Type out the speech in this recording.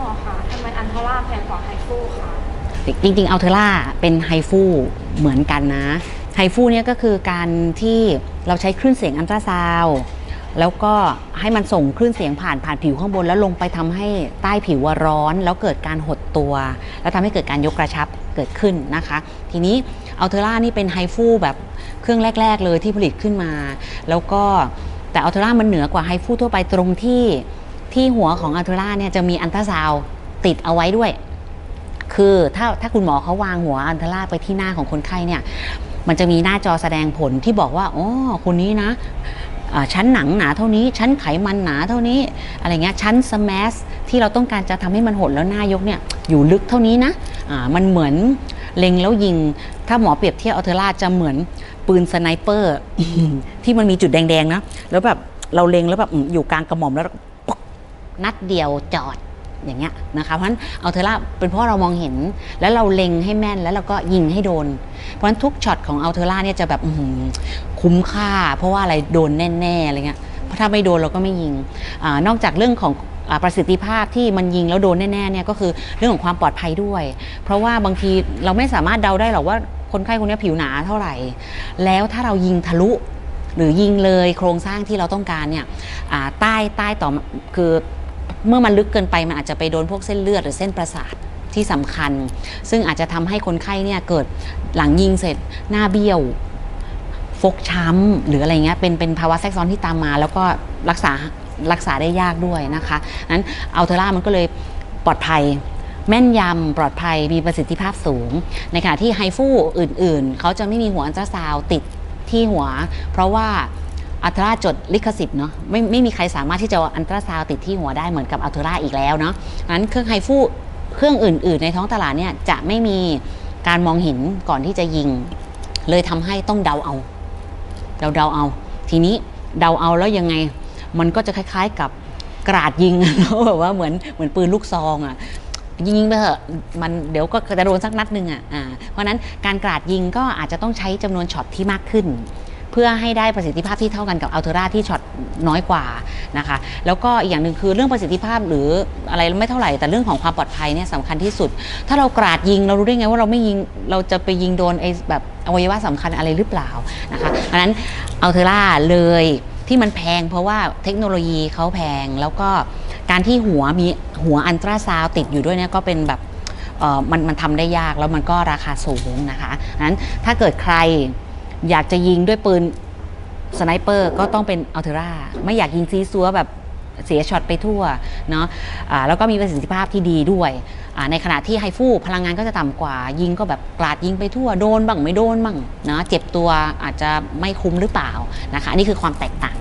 หมอคะทำไมอันเทอร่าแพงกว่าไฮฟูคะจริงๆอัลเทอร่าเป็นไฮฟูเหมือนกันนะ ไฮฟูเนี่ยก็คือการที่เราใช้คลื่นเสียงอันตราซาวด์แล้วก็ให้มันส่งคลื่นเสียงผ่านผ่านผิวข้างบน แล้วลงไปทำให้ใต้ผิวว่าร้อน แล้วเกิดการหดตัว แล้วทำให้เกิดการยกกระชับเกิดขึ้นนะคะ ทีนี้อัลเทอร่านี่เป็นไฮฟูแบบเครื่องแรก ๆ เลยที่ผลิตขึ้นมา แล้วก็แต่อัลเทอร่ามันเหนือกว่าไฮฟูทั่วไปตรงที่ ที่หัวของอัลเทอร่าเนี่ยจะมีอันตราซาวติดเอาไว้ด้วย คือถ้าถ้าคุณหมอเขาวางหัวอันทราไปที่หน้าของคนไข้เนี่ย มันจะมีหน้าจอแสดงผลที่บอกว่าอ๋อคนนี้นะชั้นหนังหนาเท่านี้ ชั้นไขมันหนาเท่านี้ อะไรเงี้ย ชั้นสมสที่เราต้องการจะทำให้มันหดแล้วหน้ายกเนี่ย อยู่ลึกเท่านี้นะอ่ามันเหมือนเล็งแล้วยิง ถ้าหมอเปรียบเทียบอัลเทอร่าจะเหมือนปืนสไนเปอร์ที่มันมีจุดแดงๆนะ แล้วแบบเราเล็งแล้วแบบอยู่กลางกระหม่อมแล้ว นัดเดียวจอดอย่างเงี้ยนะคะเพราะฉะนั้นเอาเทอร่าเป็นเพราะเรามองเห็น แล้วเราเล็งให้แม่นแล้วเราก็ยิงให้โดน เพราะฉะนั้นทุกช็อตของเอาเทอร่าเนี่ยจะแบบคุ้มค่า เพราะว่าอะไรโดนแน่ๆอะไรเงี้ยเพราะถ้าไม่โดนเราก็ไม่ยิงอนอกจากเรื่องของอประสิทธิภาพที่มันยิงแล้วโดนแน่ๆเนี่ยก็คือเรื่องของความปลอดภัยด้วย เพราะว่าบางทีเราไม่สามารถเดาได้หรอกว่าคนไข้คนนี้ผิวหนาเท่าไหร่ แล้วถ้าเรายิงทะลุหรือยิงเลยโครงสร้างที่เราต้องการเนี่ยใต้ใต้ต่อคือ เมื่อมันลึกเกินไปมันอาจจะไปโดนพวกเส้นเลือดหรือเส้นประสาทที่สำคัญ ซึ่งอาจจะทำให้คนไข้เนี่ยเกิดหลังยิงเสร็จหน้าเบี้ยวฟกช้ำหรืออะไรเงี้ยเป็นเป็นภาวะแทรกซ้อนที่ตามมา แล้วก็รักษารักษาได้ยากด้วยนะคะนั้นอัลเทอร่ามันก็เลยปลอดภัยแม่นยำปลอดภัยมีประสิทธิภาพสูง ในขณะที่ไฮฟูอื่นๆ เขาจะไม่มีหัวอันตราซาวติดที่หัว เพราะว่า อัลเทราจดลิขสิทธิ์เนาะไม่ไม่มีใครสามารถที่จะอันตราซาวติดที่หัวได้เหมือนกับอัลเทราอีกแล้วเนาะงั้นเครื่องไฮฟูเครื่องอื่น ๆ ในท้องตลาดเนี่ยจะไม่มีการมองเห็นก่อนที่จะยิง เลยทำให้ต้องเดาเอาเราเดาเอา ทีนี้เดาเอาแล้วยังไง มันก็จะคล้าย ๆ กับกราดยิงแบบว่าเหมือนเหมือนปืนลูกซองอะ่ะยิงไปเถอะมันเดี๋ยวก็จะโดนสักนัดหนึ่งอะอ่าเพราะนั้นการกราดยิงก็อาจจะต้องใช้จำนวนช็อตที่มากขึ้น เพื่อให้ได้ประสิทธิภาพที่เท่ากันกับอัลเทอร่าที่ช็อตน้อยกว่านะคะแล้วก็อีกอย่างหนึ่งคือเรื่องประสิทธิภาพหรืออะไรไม่เท่าไหร่แต่เรื่องของความปลอดภัยเนี่ยสำคัญที่สุด ถ้าเรากราดยิงเรารู้ได้ไงว่าเราไม่ยิงเราจะไปยิงโดนไอ้แบบอวัยวะสำคัญอะไรหรือเปล่านะคะเพราะนั้นอัลเทอร่าเลยที่มันแพงเพราะว่าเทคโนโลยีเขาแพงแล้วก็การที่หัวมีหัวอันตราซาวติดอยู่ด้วยเนี่ยก็เป็นแบบเออมันมันทำได้ยากแล้วมันก็ราคาสูงนะคะนั้นถ้าเกิดใคร อยากจะยิงด้วยปืนสไนเปอร์ก็ต้องเป็นอัลเทอร่าไม่อยากยิงซีซัวแบบเสียช็อตไปทั่วเนาะะแล้วก็มีประสิทธิภาพที่ดีด้วยในขณะที่ไฮฟูพลังงานก็จะต่ำกว่า ยิงก็แบบกราดยิงไปทั่วโดนบ้างไม่โดนบ้างนะเจ็บตัวอาจจะไม่คุ้มหรือเปล่านะคะนี่คือความแตกต่าง